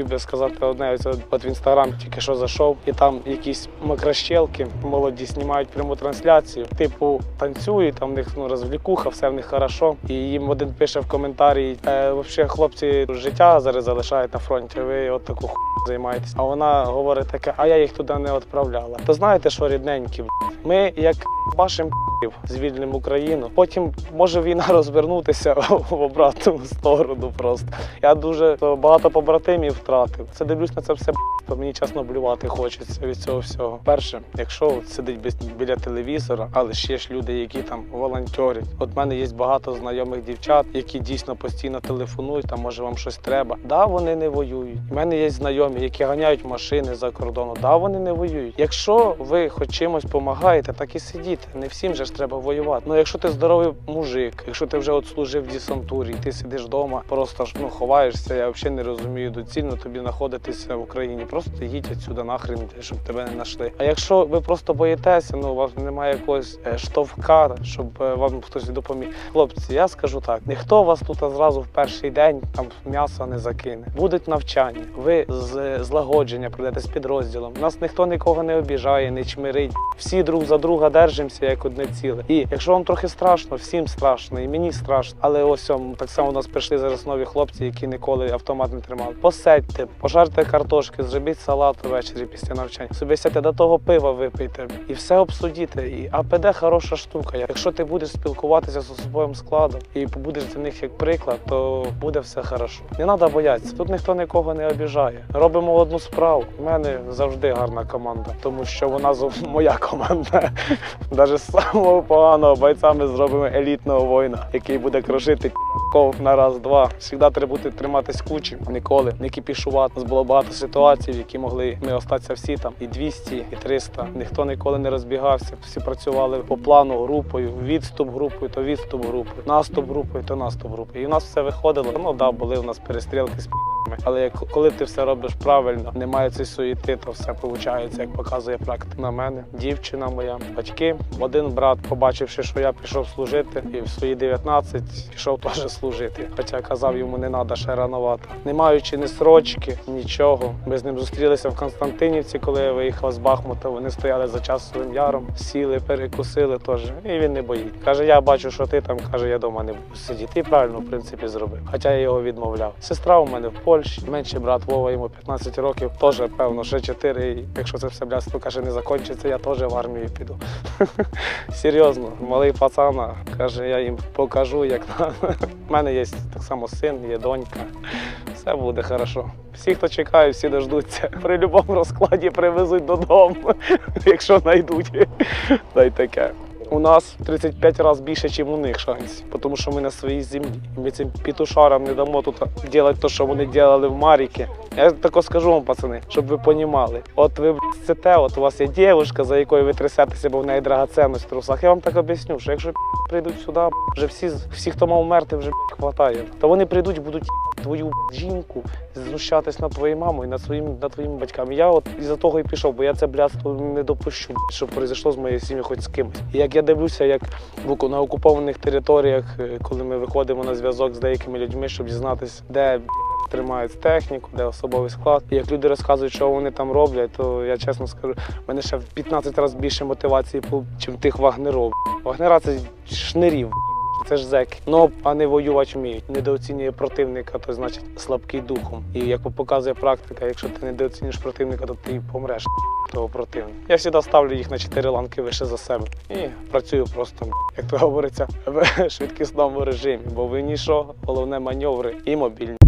хотів би сказати одне. От в інстаграм тільки що зайшов, і там якісь макрощелки молоді знімають пряму трансляцію. Типу танцюють, там в них ну розвлікуха, все в них хорошо. І їм один пише в коментарі: е, взагалі, хлопці життя зараз залишають на фронті. Ви от таку ху займаєтесь. А вона говорить таке, а я їх туди не відправляла. То знаєте, що рідненькі, ми як вашим б***ів звільнимо Україну. Потім може війна розвернутися в обратну сторону. Просто я дуже багато побратимів втратив. Це дивлюсь на це все. То мені чесно блювати хочеться від цього всього. Перше, якщо сидить біля телевізора, але ще ж люди, які там волонтерять. От в мене є багато знайомих дівчат, які дійсно постійно телефонують, там може вам щось треба. Да, вони не воюють. У мене є знайомі, які ганяють машини за кордону. Да, вони не воюють. Якщо ви хоч чимось допомагаєте, так і сидіти. Не всім же ж треба воювати. Ну якщо ти здоровий мужик, якщо ти вже от служив в десантурі, ти сидиш вдома, просто ну ховаєшся. Я взагалі не розумію доцільно тобі знаходитися в Україні. Просто їдь отсюди нахрен, щоб тебе не знайшли. А якщо ви просто боїтеся, ну у вас немає якогось е, штовхка, щоб е, вам хтось допоміг. Хлопці, я скажу так: ніхто вас тут зразу в перший день там м'ясо не закине. Будуть навчання. Ви з злагодження прийдете з підрозділом. Нас ніхто нікого не обіжає, не чмирить. Всі друг за друга держимося як одне ціле. І якщо вам трохи страшно, всім страшно, і мені страшно. Але ось так само у нас прийшли зараз нові хлопці, які ніколи автомат не тримали. Посадьте, пожарте картошки, зробіть салат ввечері після навчання. Собі сядьте до того пива випийте і все обсудіте. І АПД хороша штука. Якщо ти будеш спілкуватися з особовим складом і будеш для них як приклад, то буде все хорошо. Не треба боятися. Тут ніхто нікого не обіжає. Робимо одну справу. У мене завжди гарна команда, тому що вона моя команда. Навіть з самого поганого бойця ми зробимо елітного воїна, який буде крошити ков на раз-два. Завжди треба бути триматись кучі, ніколи не кіпішувати. У нас було багато ситуацій, в які могли ми остатися всі там і 200, і 300. Ніхто ніколи не розбігався. Всі працювали по плану групою, відступ групою, то відступ групою, наступ групою, то наступ групою. І в нас все виходило. Ну да, були у нас перестрілки з п***ми. Але коли ти все робиш правильно, немає цієї суєти, то все виходить, як показує практика на мене. Дівчина моя, батьки. Один брат, побачивши, що я пішов служити, і в свої 19 пішов теж служити. Хоча казав йому не треба ще рановато. Не маючи ні срочки, нічого. Ми з ним зустрілися в Константинівці, коли я виїхав з Бахмута. Вони стояли за часовим яром, сіли, перекусили теж. І він не боїть. Каже, я бачу, що ти там каже, я вдома не буду сидіти. І правильно, в принципі, зробив. Хоча я його відмовляв. Сестра у мене в Польщі, менший брат Вова, йому 15 років, теж певно, ще 4. І якщо це все блядство, каже, не закінчиться, я теж в армію піду. Серйозно, малий пацан, каже, я їм покажу, як. У мене є так само син, є донька. Все буде хорошо. Всі, хто чекає, всі дождуться. При будь-якому розкладі привезуть додому, якщо знайдуть. Та й таке. У нас 35 разів більше, ніж у них шансів, тому що ми на своїй землі. Ми цим пітушарам не дамо тут робити те, що вони робили в Маріки. Я тако скажу вам, пацани, щоб ви понімали. От ви блядь, сите, от у вас є дівчинка, за якою ви трясетеся, бо в неї драгоценність в трусах. Я вам так об'ясню, що якщо прийдуть сюди, вже всі, всі, хто мав мерти, вже хватає. То вони прийдуть, будуть твою жінку, знущатись над твоєю мамою, над своїм над твоїми батьками. Я от із-за того і пішов, бо я це блядство не допущу, щоб произошло з моєю сім'єю хоч з кимось. І як я дивлюся, як на окупованих територіях, е, коли ми виходимо на зв'язок з деякими людьми, щоб дізнатися, де тримають техніку, де особовий склад. І як люди розказують, що вони там роблять, то я чесно скажу, в мене ще в 15 разів більше мотивації, чим тих вагнеров. Вагнера це шнирів. Це ж зеки. Ну, а не воювати вміють. Недооцінює противника, то значить слабкий духом. І як показує практика, якщо ти недооцінюєш противника, то ти помреш того противника. Я завжди ставлю їх на чотири ланки вище за себе. І працюю просто, як то говориться, в швидкісному режимі. Бо ви нічого, головне маневри і мобільні.